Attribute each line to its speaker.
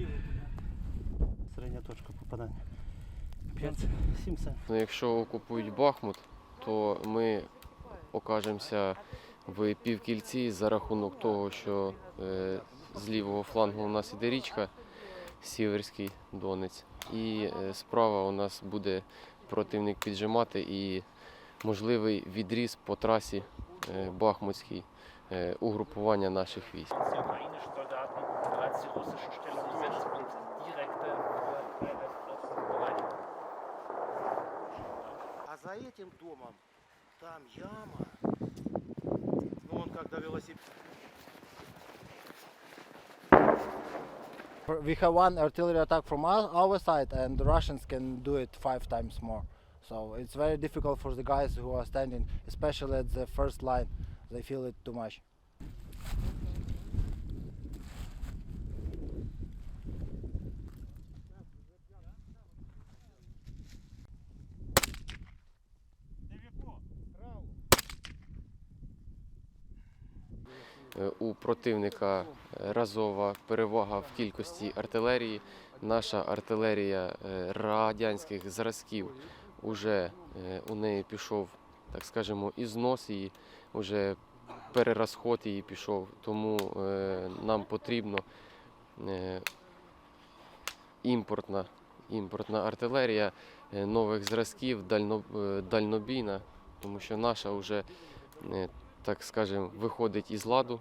Speaker 1: є точка попадання. 5-7.
Speaker 2: Ну, якщо окупують Бахмут, то ми окажемося в півкільці за рахунок того, що е, з лівого флангу у нас іде річка Сіверський Донець, і е, справа у нас буде противник піджимати і можливий відріз по трасі е, Бахмутській е, угрупування наших військ.
Speaker 3: die ukrainischen Soldaten bereits die russischen Stellungen besetzt und direkte äh, Feuerwehrflotten
Speaker 4: А за этим домом там яма. Ну он когда велосипед.
Speaker 5: We have one artillery attack from our, our side, and the Russians can do it five times more. So it's very difficult for the guys who are standing, especially at the first line. They feel it too much.
Speaker 2: У противника разова перевага в кількості артилерії. Наша артилерія е, радянських зразків уже е, у неї пішов, так скажемо, ізнос її, вже перерозход її пішов. Тому е, нам потрібно е, імпортна, імпортна артилерія е, нових зразків, е, дальнобійна, тому що наша вже, е, так скажемо, виходить із ладу.